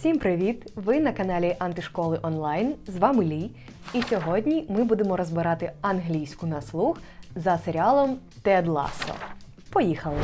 Всім привіт! Ви на каналі Антишколи онлайн. З вами Лі. І сьогодні ми будемо розбирати англійську на слух за серіалом Тед Лассо. Поїхали!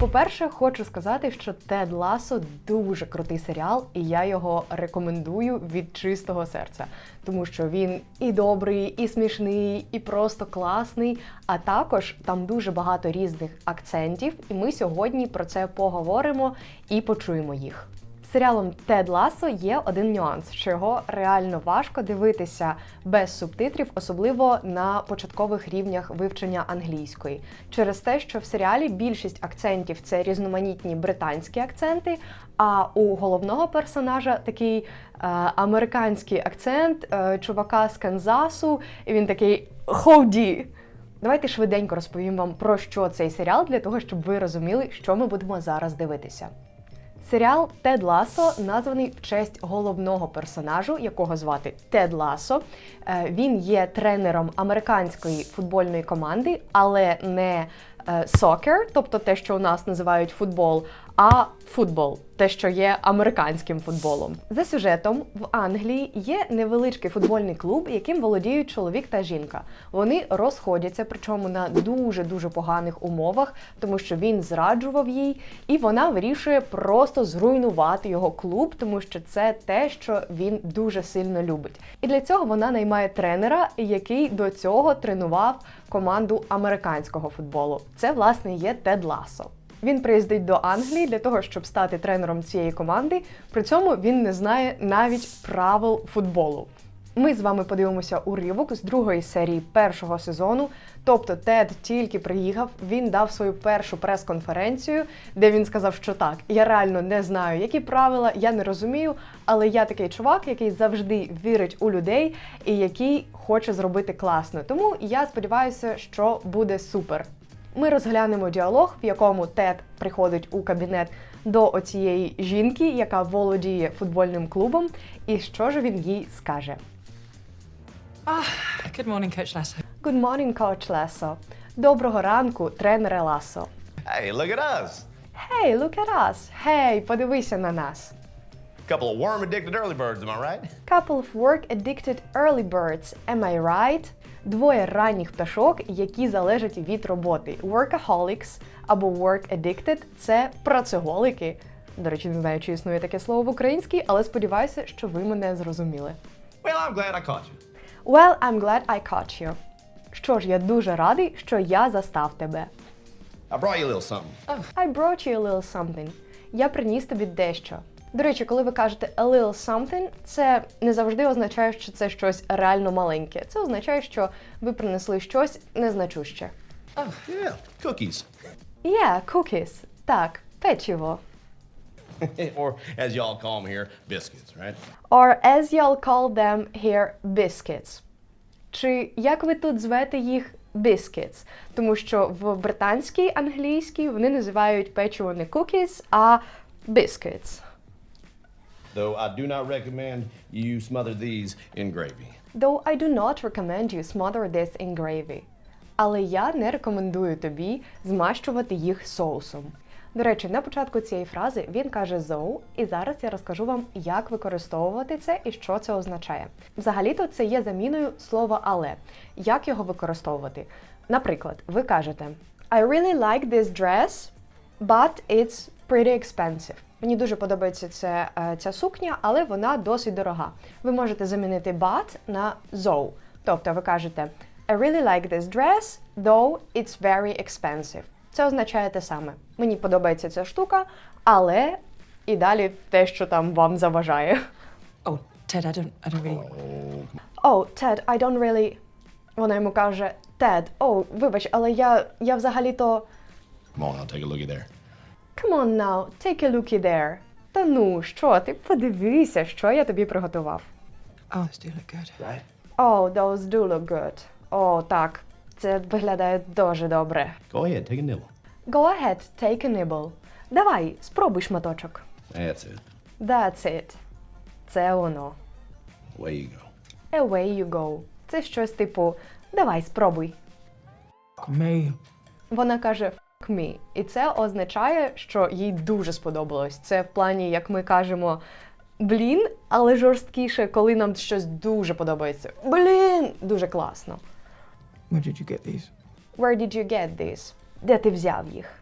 По-перше, хочу сказати, що Тед Ласо дуже крутий серіал, і я його рекомендую від чистого серця, тому що він і добрий, і смішний, і просто класний. А також там дуже багато різних акцентів, і ми сьогодні про це поговоримо і почуємо їх. Серіалом Тед Ласо є один нюанс, що його реально важко дивитися без субтитрів, особливо на початкових рівнях вивчення англійської, через те, що в серіалі більшість акцентів це різноманітні британські акценти. А у головного персонажа такий е, американський акцент е, чувака з Канзасу, і він такий хоуді. Давайте швиденько розповім вам про що цей серіал, для того, щоб ви розуміли, що ми будемо зараз дивитися. Серіал Тед Ласо названий в честь головного персонажу, якого звати Тед Ласо. Е, Він є тренером американської футбольної команди, але не е, сокер, тобто те, що у нас називають футбол, а футбол, те, що є американським футболом. За сюжетом в Англії є невеличкий футбольний клуб, яким володіють чоловік та жінка. Вони розходяться, причому на дуже дуже поганих умовах, тому що він зраджував їй, і вона вирішує просто зруйнувати його клуб, тому що це те, що він дуже сильно любить. І для цього вона наймає тренера, який до цього тренував команду американського футболу. Це власне є Тед Ласо. Він приїздить до Англії для того, щоб стати тренером цієї команди. При цьому він не знає навіть правил футболу. Ми з вами подивимося уривок з другої серії першого сезону. Тобто Тед тільки приїхав, він дав свою першу прес-конференцію, де він сказав, що так, я реально не знаю, які правила, я не розумію, але я такий чувак, який завжди вірить у людей і який хоче зробити класно. Тому я сподіваюся, що буде супер. Ми розглянемо діалог, в якому Тед приходить у кабінет до оцієї жінки, яка володіє футбольним клубом, і що ж він їй скаже. Ah, good morning, Coach Lasso. Good morning, coach Лесо. Доброго ранку, тренере Ласо. Hey, look at us. Hey, look at us. Hey, подивися на нас. Couple of worm addicted early birds, am I right? Couple of work-addicted early birds. Am I right? Двоє ранніх пташок, які залежать від роботи. Workaholics або work-addicted – це працеголики. До речі, не знаю, чи існує таке слово в українській, але сподіваюся, що ви мене зрозуміли. Well, I'm glad I caught you. Well, I'm glad I caught you. Що ж, я дуже радий, що я застав тебе. I brought you a little something. I brought you a little something. Я приніс тобі дещо. До речі, коли ви кажете a little something, це не завжди означає, що це щось реально маленьке. Це означає, що ви принесли щось незначуще. Yeah, cookies. Yeah, cookies. Так, печиво. or as y'all call them here, biscuits, right? Or as y'all call them here, biscuits. Чи як ви тут звете їх biscuits? Тому що в британській англійській вони називають печиво не cookies, а biscuits. Though I do not recommend you smother these in gravy. Though I do not recommend you smother this in gravy. Але я не рекомендую тобі змащувати їх соусом. До речі, на початку цієї фрази він каже though, і зараз я розкажу вам, як використовувати це і що це означає. Взагалі-то це є заміною слова але. Як його використовувати? Наприклад, ви кажете I really like this dress, but it's pretty expensive. Мені дуже подобається ця, е, ця сукня, але вона досить дорога. Ви можете замінити but на though. Тобто ви кажете I really like this dress, though it's very expensive. Це означає те саме. Мені подобається ця штука, але і далі те, що там вам заважає. Oh, Ted, I don't, I don't really. Oh, Ted, I don't really... Вона йому каже, Ted, oh, вибач, але я, я взагалі-то... Come on, I'll take a looky there. Come on now, take a looky there. Та ну, що, ти подивися, що я тобі приготував. Oh, those do look good. Right? Oh, those do look good. О, так, це виглядає дуже добре. Go ahead, take a nibble. Go ahead, take a nibble. Давай, спробуй шматочок. That's it. That's it. Це воно. Away you go. Away you go. Це щось типу Давай, спробуй. Fuck me. Вона каже «fuck me». І це означає, що їй дуже сподобалось. Це в плані, як ми кажемо, блін, але жорсткіше, коли нам щось дуже подобається. Блін, дуже класно. Where did you get these? Where did you get this? Де ти взяв їх?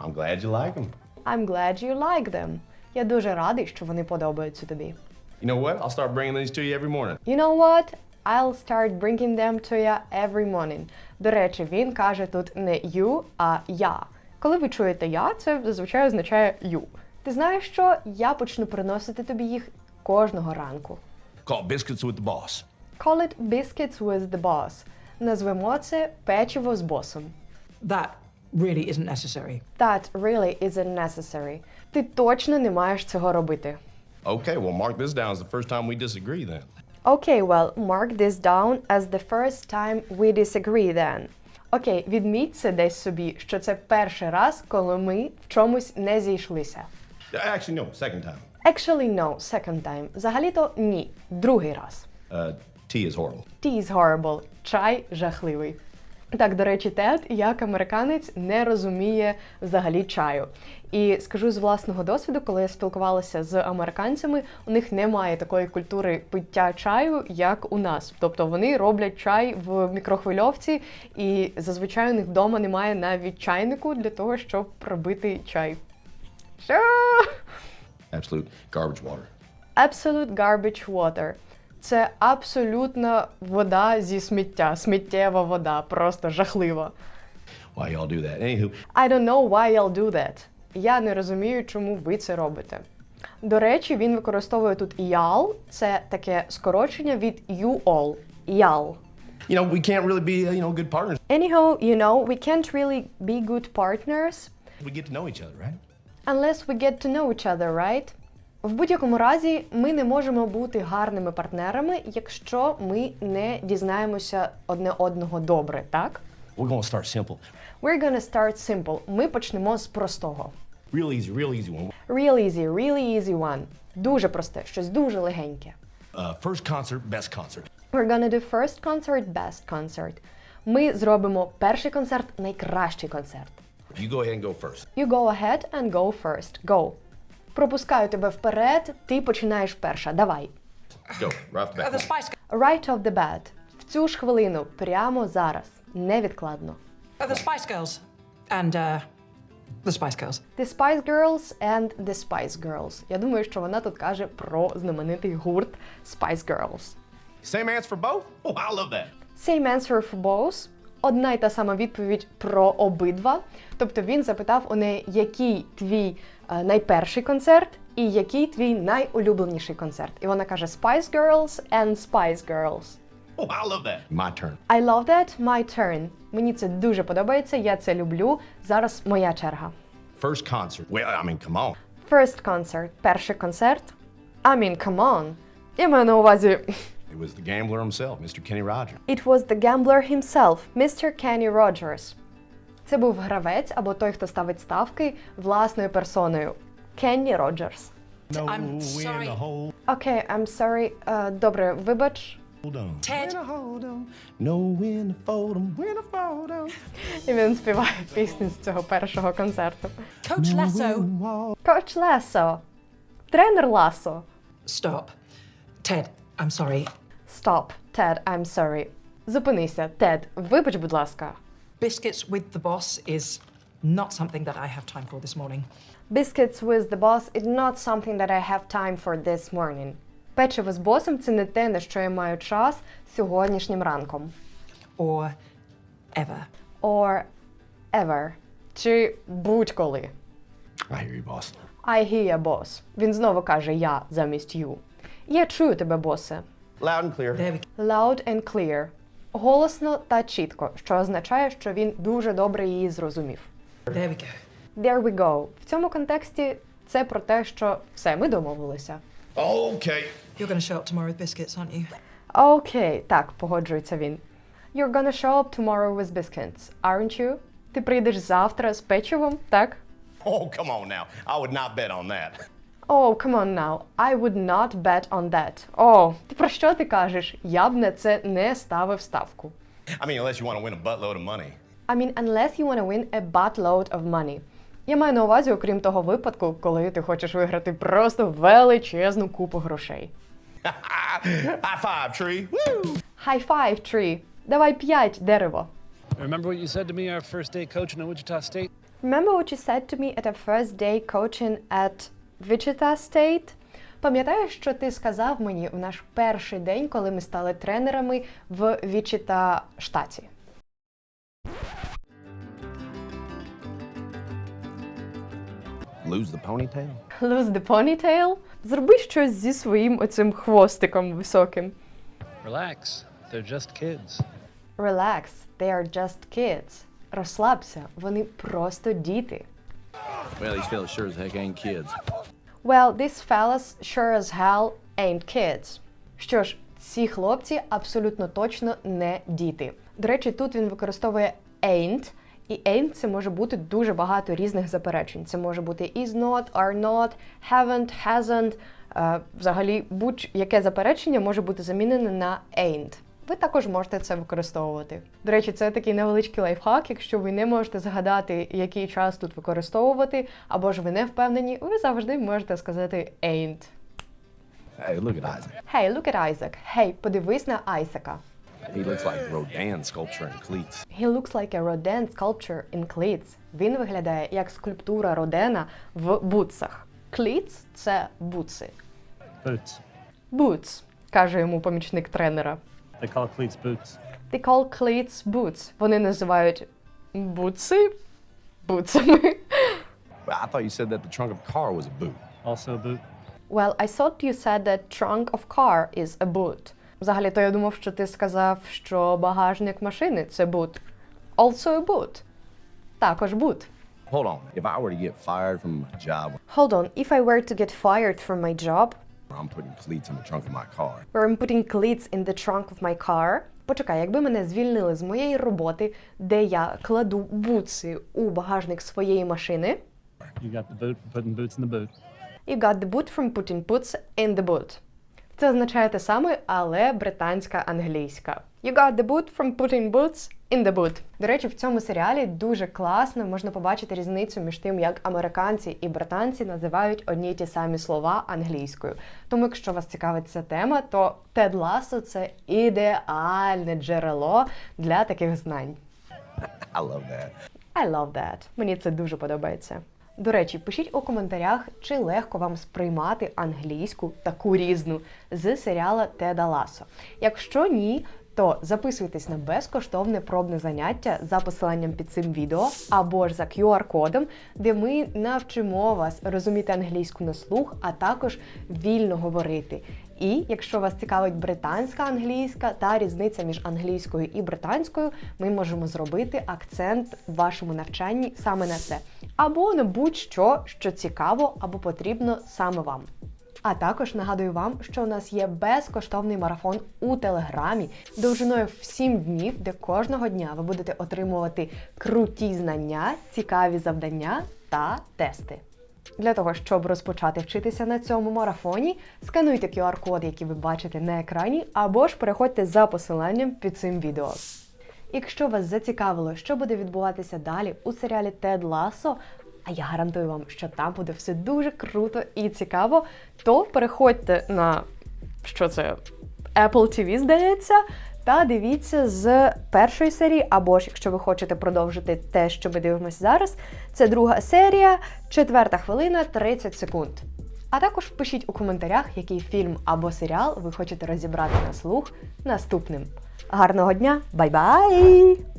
I'm glad you like them. I'm glad you like them. Я дуже радий, що вони подобаються тобі. You know what? I'll start bringing these to you every morning. You know what? I'll start bringing them to you every morning. До речі, він каже тут не you, а я. Коли ви чуєте я, це зазвичай означає you. Ти знаєш що? Я почну приносити тобі їх кожного ранку. Called biscuits with the boss. Call it biscuits with the boss. Назвемо це печиво з босом. That really isn't necessary. That really isn't necessary. Ти точно не маєш цього робити. Okay, well, mark this down as the first time we disagree then. Okay, well, mark this down as the first time we disagree then. Окей, відміть це десь собі, що це перший раз, коли ми в чомусь не зійшлися. Actually, no, second time. Actually, no, second time. Взагалі-то ні, другий раз. Uh, tea is horrible. Tea is horrible. Чай жахливий. Так, до речі, Тед, як американець, не розуміє взагалі чаю. І скажу з власного досвіду, коли я спілкувалася з американцями, у них немає такої культури пиття чаю, як у нас. Тобто вони роблять чай в мікрохвильовці, і зазвичай у них вдома немає навіть чайнику для того, щоб пробити чай. Що? Absolute garbage water. Absolute garbage water. Це абсолютна вода зі сміття, сміттєва вода, просто жахлива. Why y'all do that? Anywho, I don't know why I'll do that. Я не розумію, чому ви це робите. До речі, він використовує тут y'all, це таке скорочення від you all. Y'all. you know, we can't really be, uh, you know, good partners. Anyhow, you know, we can't really be good partners We get to know each other, right? unless we get to know each other, right? В будь-якому разі, ми не можемо бути гарними партнерами, якщо ми не дізнаємося одне одного добре, так? We're gonna start simple. We're gonna start simple. Ми почнемо з простого. Real easy, real easy one. Real easy, really easy one. Дуже просте, щось дуже легеньке. Uh, first concert, best concert. We're gonna do first concert, best concert. Ми зробимо перший концерт, найкращий концерт. You go ahead and go first. You go ahead and go first. Go. Пропускаю тебе вперед, ти починаєш перша. Давай. Go, right off the Uh, bat. Right off the bat. В цю ж хвилину, прямо зараз. Невідкладно. uh, the Spice Girls, and uh, the Spice Girls. The Spice Girls and the Spice Girls. Я думаю, що вона тут каже про знаменитий гурт Spice Girls. Same answer for both? Oh, I love that. Same answer for both. Одна й та сама відповідь про обидва. Тобто він запитав у неї, який твій е, найперший концерт і який твій найулюбленіший концерт. І вона каже Spice Girls and Spice Girls. Oh, I love that. My turn. I love that. My turn. Мені це дуже подобається, я це люблю. Зараз моя черга. First concert. Well, I mean, come on. First concert. Перший концерт. I mean, come on. Я маю на увазі. It was the gambler himself, Mr. Kenny Rogers. It was the gambler himself, Mr. Kenny Rogers. Це був гравець або той, хто ставить ставки власною персоною. Кенні Роджерс. No I'm sorry. Окей, I'm sorry. Е, добре, вибач. Ted. І він співає пісню з цього першого концерту. Coach Lasso. Коч Лесо. Тренер Ласо. Stop. Ted, I'm sorry. Stop, Ted, I'm sorry. Зупинися, Тед, вибач, будь ласка. Biscuits with the boss is not something that I have time for this morning. Biscuits with the boss is not something that I have time for this morning. Печиво з босом це не те, на що я маю час сьогоднішнім ранком. Or ever. Or ever. Чи будь-коли. I hear you, boss. I hear, you, boss. Він знову каже я замість you. Я чую тебе, босе. Loud and clear. There we Loud and clear. Голосно та чітко, що означає, що він дуже добре її зрозумів. There we go. There we go. В цьому контексті це про те, що все, ми домовилися. Okay. You're to show up tomorrow with biscuits, aren't you? Окей, так, погоджується він. You're gonna show up tomorrow with biscuits, aren't you? Ти прийдеш завтра з печивом, так? Oh, come on now. I would not bet on that. Oh, come on now. I would not bet on that. О, ти про що ти кажеш? Я б на це не ставив ставку. I mean, unless you want to win a buttload of money. I mean, unless you wanna win a buttload of money. Я маю на увазі, окрім того випадку, коли ти хочеш виграти просто величезну купу грошей. High five, tree. Woo! High five, tree. Давай п'ять, дерево. Remember what you said to me our first day coaching at Wichita State? Remember what you said to me at our first day coaching at Wichita State? Пам'ятаєш, що ти сказав мені в наш перший день, коли ми стали тренерами в Вічіта штаті? Lose the ponytail? Lose the ponytail? Зроби щось зі своїм оцим хвостиком високим. Relax. They're just kids. Relax, they are just kids. Розслабся, вони просто діти. Well, these fellas sure as heck ain't kids. Well, these fellas sure as hell ain't kids. Що ж, ці хлопці абсолютно точно не діти. До речі, тут він використовує ain't, і ain't це може бути дуже багато різних заперечень. Це може бути is not, are not, haven't, hasn't. Е, взагалі, будь-яке заперечення може бути замінене на ain't. Ви також можете це використовувати. До речі, це такий невеличкий лайфхак. Якщо ви не можете згадати, який час тут використовувати, або ж ви не впевнені, ви завжди можете сказати ain't. Hey, look at Isaac. Hey, look at Isaac. Hey, подивись на Айсака. He looks like Rodin sculpture in cleats. He looks like a Rodin sculpture in cleats. Він виглядає як скульптура Родена в бутсах. Cleats – це бутси. Boots. Boots, каже йому помічник тренера. They call cleats boots. They call cleats boots. Вони називають бутси бутсами. Well, I thought you said that the trunk of a car was a boot. Also a boot. Well, I thought you said that trunk of car is a boot. Взагалі, то я думав, що ти сказав, що багажник машини це boot. Also a boot. Також boot. Hold on. If I were to get fired from my job, Hold on, if I were to get fired from my job, I'm putting cleats in the trunk of my car. where I'm putting cleats in the trunk of my car. Почекай, якби мене звільнили з моєї роботи, де я кладу бутси у багажник своєї машини, You got the boot for putting boots in the boot. You got the boot from putting boots in the boot. Це означає те саме, але британська англійська. You got the boot from putting boots in the boot. До речі, в цьому серіалі дуже класно можна побачити різницю між тим, як американці і британці називають одні й ті самі слова англійською. Тому, якщо вас цікавить ця тема, то Тед Ласо це ідеальне джерело для таких знань. I love that. I love that. Мені це дуже подобається. До речі, пишіть у коментарях, чи легко вам сприймати англійську таку різну з серіала Теда Ласо. Якщо ні, то записуйтесь на безкоштовне пробне заняття за посиланням під цим відео або ж за QR-кодом, де ми навчимо вас розуміти англійську на слух, а також вільно говорити. І якщо вас цікавить британська англійська та різниця між англійською і британською, ми можемо зробити акцент в вашому навчанні саме на це, або на будь-що, що цікаво або потрібно саме вам. А також нагадую вам, що у нас є безкоштовний марафон у Телеграмі довжиною в 7 днів, де кожного дня ви будете отримувати круті знання, цікаві завдання та тести. Для того, щоб розпочати вчитися на цьому марафоні, скануйте QR-код, який ви бачите на екрані, або ж переходьте за посиланням під цим відео. Якщо вас зацікавило, що буде відбуватися далі у серіалі Тед Ласо, а я гарантую вам, що там буде все дуже круто і цікаво, то переходьте на що це Apple TV, здається, та дивіться з першої серії, або ж якщо ви хочете продовжити те, що ми дивимося зараз, це друга серія, четверта хвилина, 30 секунд. А також пишіть у коментарях, який фільм або серіал ви хочете розібрати на слух наступним. Гарного дня, бай-бай!